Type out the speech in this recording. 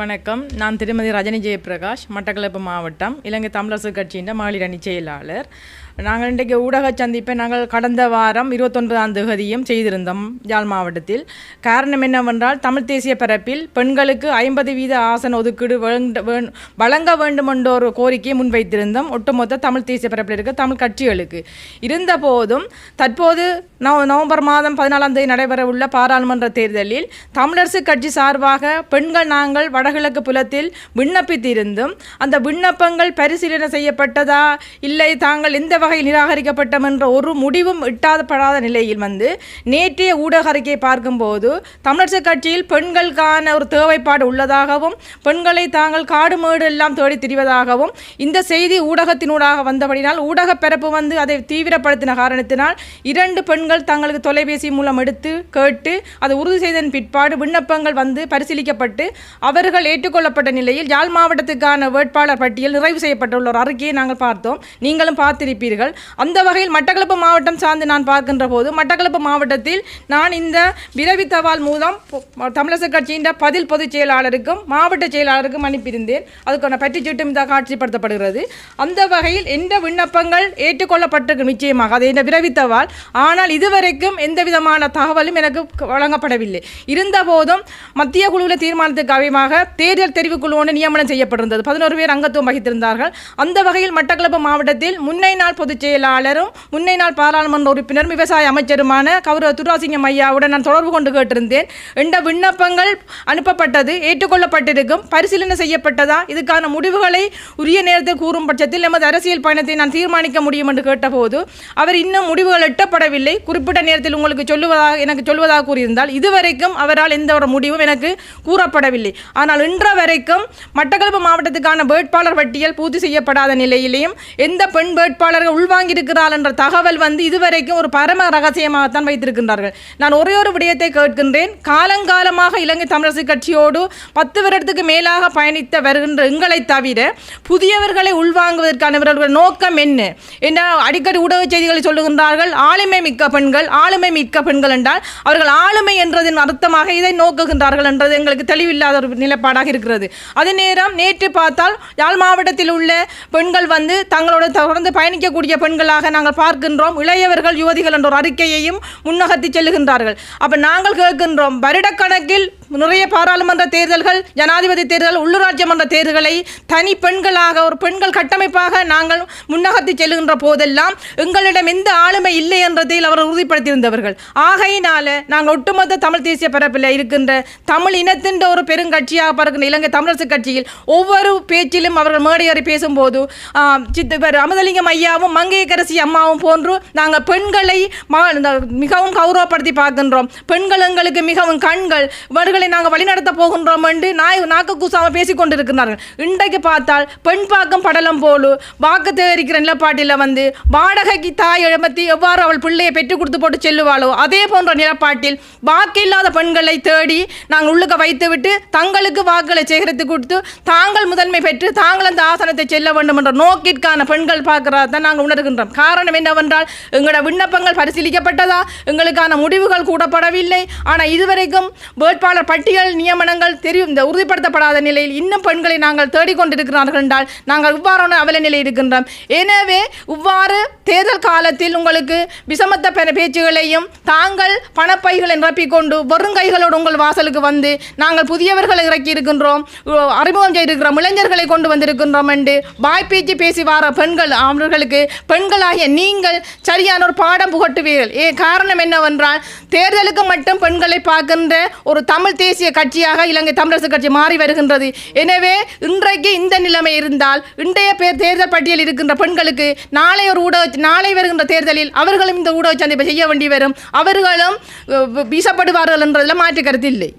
வணக்கம். நான் திருமதி ரஜினி ஜெயபிரகாஷ் மட்டக்களப்பு மாவட்டம் இலங்கை தமிழரசு கட்சியின் மகளிர் அணி செயலாளர். நாங்கள் இன்றைக்கு ஊடக சந்திப்பை நாங்கள் கடந்த வாரம் இருபத்தொன்பதாம் தேதியும் செய்திருந்தோம். யாழ் மாவட்டத்தில் காரணம் என்னவென்றால் தமிழ் தேசிய பரப்பில் பெண்களுக்கு ஐம்பது வீத ஆசன ஒதுக்கீடு வழங்க வேண்டும் என்ற ஒரு கோரிக்கையை முன்வைத்திருந்தோம். ஒட்டுமொத்த தமிழ் தேசிய பரப்பில் இருக்க தமிழ் கட்சிகளுக்கு. இருந்த போதும் தற்போது நவ நவம்பர் மாதம் பதினாலாம் தேதி நடைபெறவுள்ள பாராளுமன்ற தேர்தலில் தமிழரசு கட்சி சார்பாக பெண்கள் நாங்கள் வடகிழக்கு புலத்தில் விண்ணப்பித்திருந்தும் அந்த விண்ணப்பங்கள் பரிசீலனை செய்யப்பட்டதா? இல்லை தாங்கள் எந்த வகையில் நிராகரிக்கப்பட்டோம் என்ற ஒரு முடிவும் எட்டாதப்படாத நிலையில் வந்து நேற்றைய ஊடக அறிக்கையை பார்க்கும்போது தமிழரசு கட்சியில் பெண்களுக்கான ஒரு தேவைப்பாடு உள்ளதாகவும் பெண்களை தாங்கள் காடு மேடு எல்லாம் தேடி திரிவதாகவும் இந்த செய்தி ஊடகத்தினூடாக வந்தபடினால் ஊடக பரப்பு வந்து அதை தீவிரப்படுத்தின காரணத்தினால் இரண்டு பெண்கள் தங்களுக்கு தொலைபேசி மூலம் எடுத்து கேட்டு அதை உறுதி செய்ததன் பிற்பாடு விண்ணப்பங்கள் வந்து பரிசீலிக்கப்பட்டு அவர்கள் ஏற்றுக்கொள்ளப்பட்ட நிலையில் யாழ் மாவட்டத்துக்கான வேட்பாளர் பட்டியல் நிறைவு செய்யப்பட்டுள்ள ஒரு அறிக்கையை நாங்கள் பார்த்தோம். நீங்களும் பார்த்திருப்பீர்கள். அந்த வகையில் மட்டக்களப்பு மாவட்டம் சார்ந்து நான் பார்க்கின்ற போது மட்டக்களப்பு மாவட்டத்தில் நான் இந்த விரவி தவால் மூலம் தமிழக தமிழரசு கட்சியின் பதில் பொதுச் செயலாளருக்கும் மாவட்ட செயலாளருக்கும் அனுப்பியிருந்தேன். அதுக்கான பற்றிச்சீட்டும் இதாக காட்சிப்படுத்தப்படுகிறது. அந்த வகையில் எந்த விண்ணப்பங்கள் ஏற்றுக்கொள்ளப்பட்டிருக்கு நிச்சயமாக அதை இந்த விரவி ஆனால் இதுவரைக்கும் எந்த விதமான தகவலும் எனக்கு வழங்கப்படவில்லை. இருந்தபோதும் மத்திய குழுவில் தீர்மானத்துக்கு அவையமாக தேர்தல் தெரிவுக்குழு ஒன்று நியமனம் செய்யப்பட்டிருந்தது. பதினோரு பேர் அங்கத்துவம் வகித்திருந்தார்கள். அந்த வகையில் மட்டக்களப்பு மாவட்டத்தில் முன்னை நாள் பொதுச் செயலாளரும் முன்னை நாள் பாராளுமன்ற உறுப்பினரும் விவசாய அமைச்சருமான கௌரவ துராசிங்கம் ஐயாவுடன் நான் தொடர்பு கொண்டு கேட்டிருந்தேன். என்ற விண்ணப்பங்கள் அனுப்பப்பட்டது ஏற்றுக்கொள்ளப்பட்டிருக்கும் பரிசீலனை செய்யப்பட்டதா இதுக்கான முடிவுகளை உரிய நேரத்தில் கூறும் பட்சத்தில் எமது அரசியல் பயணத்தை நான் தீர்மானிக்க முடியும் என்று கேட்டபோது அவர் இன்னும் முடிவுகள் எட்டப்படவில்லை. குறிப்பிட்ட நேரத்தில் உங்களுக்கு சொல்லுவதாக எனக்கு சொல்வதாக கூறியிருந்தால் இதுவரைக்கும் அவரால் எந்த ஒரு முடிவும் எனக்கு கூறப்படவில்லை. ஆனால் இன்ற வரைக்கும் மட்டக்களப்பு மாவட்டத்துக்கான வேட்பாளர் பட்டியல் பூர்த்தி செய்யப்படாத நிலையிலேயும் எந்த பெண் வேட்பாளர்கள் உள்வாங்கியிருக்கிறாள் என்ற தகவல் வந்து இதுவரைக்கும் ஒரு பரம ரகசியமாகத்தான் வைத்திருக்கின்றார்கள். நான் ஒரே ஒரு விடயத்தை கேட்கின்றேன். காலங்காலமாக இலங்கை தமிழரசு கட்சியோடு பத்து வருடத்துக்கு மேலாக பயணித்த வருகின்ற எங்களை தவிர புதியவர்களை உள்வாங்குவதற்கான இவர்களுடைய நோக்கம் என்ன? என்ன அடிக்கடி ஊடக செய்திகளை சொல்லுகின்றார்கள் ஆளுமை மிக்க பெண்கள் ஆளுமை மிக்க பெண்கள் என்றால் அவர்கள் ஆளுமை என்றதன் அர்த்தமாக இதை நோக்குகின்றார்கள் என்றது எங்களுக்கு தெளிவில்லாத ஒரு நிலை நிலைப்பாடாக இருக்கிறது. அதே நேரம் நேற்று பார்த்தால் யாழ் மாவட்டத்தில் உள்ள பெண்கள் வந்து தங்களோட தொடர்ந்து பயணிக்கக்கூடிய பெண்களாக நாங்கள் பார்க்கின்றோம். இளையவர்கள் யுவதிகள் என்ற ஒரு அறிக்கையையும் முன்னகர்த்தி செல்லுகின்றார்கள். அப்போ நாங்கள் கேட்கின்றோம் வருடக்கணக்கில் நிறைய பாராளுமன்ற தேர்தல்கள் ஜனாதிபதி தேர்தல் உள்ளூராட்சி மன்ற தேர்தல்களை தனி பெண்களாக ஒரு பெண்கள் கட்டமைப்பாக நாங்கள் முன்னகர்த்தி செல்கின்ற போதெல்லாம் எங்களிடம் எந்த ஆளுமை இல்லை என்றதில் அவர் உறுதிப்படுத்தியிருந்தவர்கள். ஆகையினால நாங்கள் ஒட்டுமொத்த தமிழ் தேசிய பரப்பில் இருக்கின்ற தமிழ் இனத்தின் ஒரு பெருங்கட்சியாக பார்க்கின்ற இலங்கை தமிழரசு கட்சியில் ஒவ்வொரு பேச்சிலும் அவர்கள் மேடையேறி பேசும்போது ஆம், சித்த அமுதலிங்கம் ஐயாவும் மங்கையக்கரசி அம்மாவும் போன்று நாங்கள் பெண்களை மிகவும் கௌரவப்படுத்தி பார்க்கின்றோம். பெண்கள் எங்களுக்கு மிகவும் கண்கள் இவர்களை நாங்கள் வழிநடத்த போகின்றோம் என்று நாய் நாக்கு கூசாமல் பேசிக் கொண்டிருக்கிறார்கள் இன்றைக்கு பார்த்தால் பெண் பாக்கம் படலம் போலு வாக்கு தேரிக்கிற நிலப்பாட்டில் வந்து வாடகைக்கு தாய் எழுமத்தி எவ்வாறு அவள் பிள்ளையை பெற்றுக் கொடுத்து போட்டு செல்லுவாளோ அதே போன்ற நிலப்பாட்டில் வாக்கு இல்லாத பெண்களை தேடி நாங்கள் உள்ளுக்க வைத்துவிட்டு தங்களுக்கு வாக்குகளை சேகரித்து கொடுத்து தாங்கள் முதன்மை பெற்று தாங்கள் அந்த ஆசனத்தை செல்ல வேண்டும் என்ற நோக்கிற்கான பெண்கள் பார்க்கிறதா தான் நாங்கள் உணர்கின்றோம். காரணம் என்னவென்றால் எங்களோட விண்ணப்பங்கள் பரிசீலிக்கப்பட்டதா? எங்களுக்கான முடிவுகள் கூடப்படவில்லை. ஆனால் இதுவரைக்கும் வேட்பாளர் பட்டியல் நியமனங்கள் தெரியும் இந்த உறுதிப்படுத்தப்படாத நிலையில் இன்னும் பெண்களை நாங்கள் தேடிக்கொண்டிருக்கிறார்கள் என்றால் நாங்கள் இவ்வாறான அவல நிலை இருக்கின்றோம். எனவே இவ்வாறு தேர்தல் காலத்தில் உங்களுக்கு விசமத்த பேச்சுகளையும் தாங்கள் பணப்பைகளை நிரப்பிக்கொண்டு வெறும் கைகளோடு உங்கள் வாசலுக்கு வந்து நாங்கள் புதியவர்களை இறக்கி இருக்கின்றோம் அறிமுகம் செய்திருக்கிறோம் இளைஞர்களை கொண்டு வந்திருக்கின்றோம் என்று வாய்ப்பேச்சு பேசி வார பெண்கள் அவர்களுக்கு பெண்களாகிய நீங்கள் சரியான ஒரு பாடம் புகட்டுவீர்கள். ஏ காரணம் என்னவென்றால் தேர்தலுக்கு மட்டும் பெண்களை பார்க்கின்ற ஒரு தமிழ் தேசிய கட்சியாக இலங்கை தமிழரசு கட்சி மாறி வருகின்றது. எனவே இன்றைக்கு இந்த நிலைமை இருந்தால் இன்றைய பேர் தேர்தல் பட்டியல் இருக்கின்ற பெண்களுக்கு நாளை ஒரு ஊடக நாளை வருகின்ற தேர்தலில் அவர்களும் இந்த ஊடக சந்திப்பை செய்ய வேண்டி வரும். அவர்களும் வீசப்படுவார்கள் என்றதில் மாற்று கருத்து இல்லை.